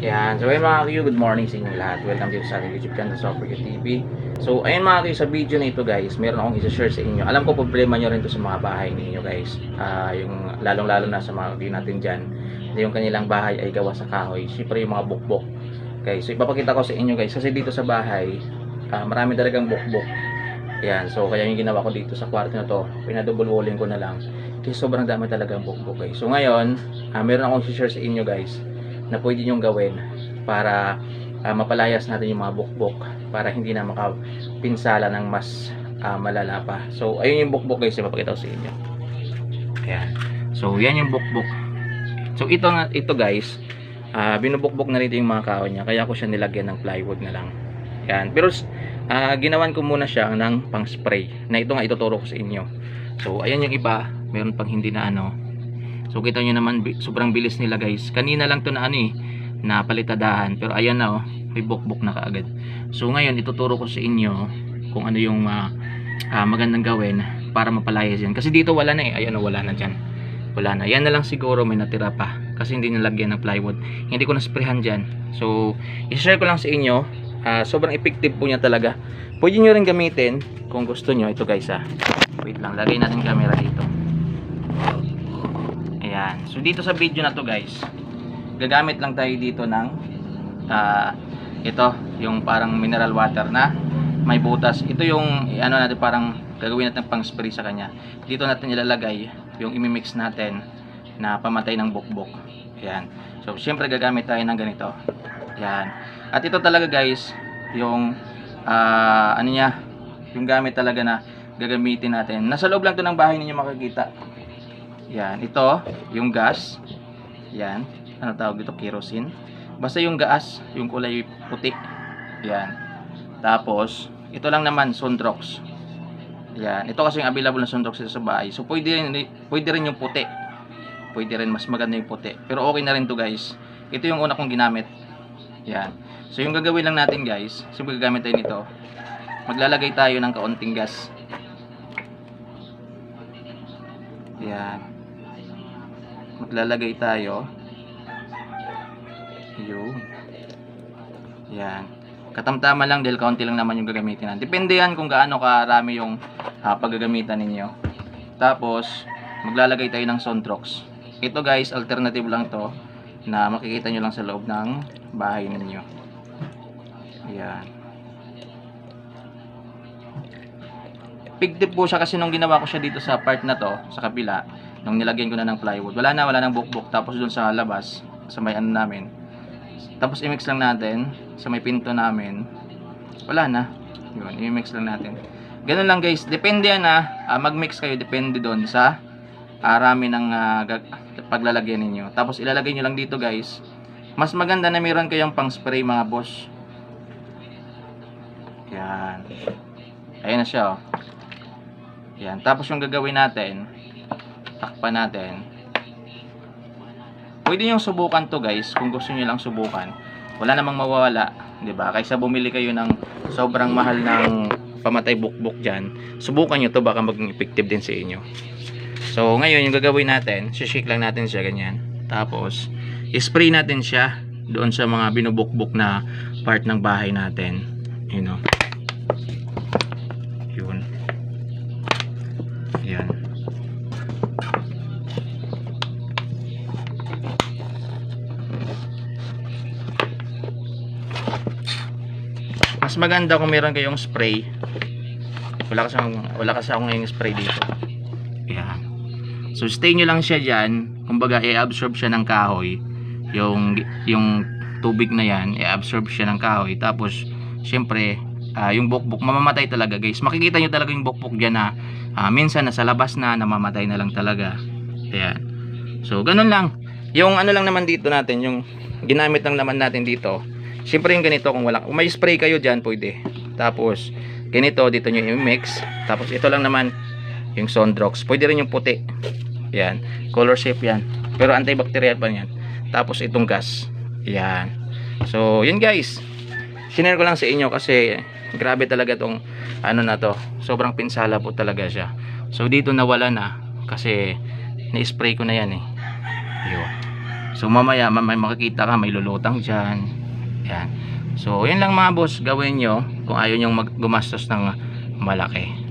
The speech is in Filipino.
Yan. So, ayun mga kayo, good morning sa inyo lahat. Welcome dito sa ating YouTube channel, Software TV. So, ayun mga kayo, sa video na ito guys, meron akong isa-share sa inyo. Alam ko problema nyo rin to sa mga bahay ninyo guys. Ah, yung lalong-lalo na sa mga view natin dyan, yung kanilang bahay ay gawa sa kahoy. Siyempre yung mga bukbok. Okay, so ipapakita ko sa inyo guys, kasi dito sa bahay, ah, marami talagang bukbok. Yan, so kaya yung ginawa ko dito sa kwarto na to, pinadouble walling ko na lang. Kasi sobrang dami talagang bukbok guys. So ngayon, ah, meron akong share sa inyo guys na pwede nyong gawin para ah, mapalayas natin yung mga bukbok para hindi na makapinsala ng mas ah, malala pa. So ayun yung bukbok guys, ipapakita ko sa inyo. Ayan. So yan yung bukbok. So ito ito guys, ah binubukbok na rito yung mga kahoy niya kaya ko siya nilagyan ng plywood na lang. Yan. Pero ah ginawan ko muna siya ng pang spray na ito nga ituturo ko sa inyo. So ayan yung iba, meron pang hindi na ano. So kita nyo naman sobrang bilis nila guys. Kanina lang to na ano eh, na palitadahan. Pero ayan na oh, may bukbok na kaagad. So ngayon ituturo ko sa inyo kung ano yung ah, ah, magandang gawin para mapalayas yan. Kasi dito wala na eh. Ayan oh, wala na dyan. Wala na. Yan na lang siguro may natira pa. Kasi hindi nalagyan ng plywood. Hindi ko na-sprayhan dyan. So, i-share ko lang sa inyo. Ah, sobrang effective po niya talaga. Pwede nyo rin gamitin kung gusto nyo. Ito guys ah. Wait lang. Lagay natin camera dito. So, dito sa video na to guys. Gagamit lang tayo dito ng ah, ito. Yung parang mineral water na may butas. Ito yung ano natin parang gagawin natin pang spray sa kanya. Dito natin ilalagay yung imimix natin na pamatay ng bukbok. Ayan. So, syempre gagamit tayo ng ganito. Ayan. At ito talaga guys, yung ah, ano niya, yung gamit talaga na gagamitin natin. Nasa loob lang to ng bahay ninyo makikita. Yan, ito, yung gas. Yan, ano tawag dito, kerosene. Basta yung gas, yung kulay puti. Yan. Tapos, ito lang naman, Sunrox. Yan, ito kasi yung available na Sunrox dito sa bahay. So, pwede rin, pwede rin yung puti. Pwede rin, mas maganda yung puti. Pero okay na rin to guys. Ito yung una kong ginamit. Yan. So, yung gagawin lang natin guys, simple gagamit tayo nito. Maglalagay tayo ng kaunting gas. Yan. Maglalagay tayo. Yun. Yan. Katamtaman lang dahil kaunti lang naman yung gagamitin natin. Depende yan kung gaano karami yung ah, paggagamitan ninyo. Tapos, maglalagay tayo ng Sontrox. Ito guys, alternative lang to na makikita nyo lang sa loob ng bahay ninyo. Ayan. Pigtip po siya kasi nung ginawa ko siya dito sa part na to, sa kabila, nung nilagyan ko na ng plywood. Wala na, wala nang bukbok. Tapos dun sa labas, sa may ano namin. Tapos i-mix lang natin sa may pinto namin. Wala na. Yun, i-mix lang natin. Ganun lang guys. Depende yan ha. Ah, mag-mix kayo. Depende doon sa arami ng ah, gag- paglalagyan ninyo. Tapos ilalagay nyo lang dito guys. Mas maganda na meron kayong pang spray mga boss. Yan. Ayan na siya oh. Yan. Tapos yung gagawin natin, takpan natin. Pwede nyo subukan to guys, kung gusto nyo lang subukan. Wala namang mawawala, ba? Kaysa bumili kayo ng sobrang mahal ng pamatay bukbok diyan, subukan nyo to baka maging effective din sa inyo. So, ngayon yung gagawin natin, shake lang natin siya ganyan. Tapos, i-spray natin siya doon sa mga binubukbok na part ng bahay natin. You know. Mas maganda kung meron kayong spray. Wala kasi akong, wala kasi akong ngayong spray dito. Yan. So stay nyo lang siya diyan. Kumbaga i-absorb siya ng kahoy. Yung yung tubig na yan, i-absorb siya ng kahoy. Tapos syempre, ah, yung bukbok mamamatay talaga, guys. Makikita nyo talaga yung bukbok diyan na ah, minsan nasa labas na namamatay na lang talaga. Ayan. So ganun lang. Yung ano lang naman dito natin, yung ginamit lang naman natin dito. Syempre yung ganito kung wala, kung may spray kayo diyan pwede. Tapos ganito dito nyo i-mix. Tapos ito lang naman yung Sondrox. Pwede rin yung puti. Yan. Color shape yan. Pero antibacterial pa yan. Tapos itong gas. Yan. So, yun guys. Sinare ko lang sa inyo kasi grabe talaga tong ano na to. Sobrang pinsala po talaga siya. So, dito nawala na kasi na-spray ko na yan eh. Yun. So mamaya ma- may makikita ka may lulutang diyan. Yan. So yun lang mga boss gawin nyo kung ayaw nyo gumastos ng malaki.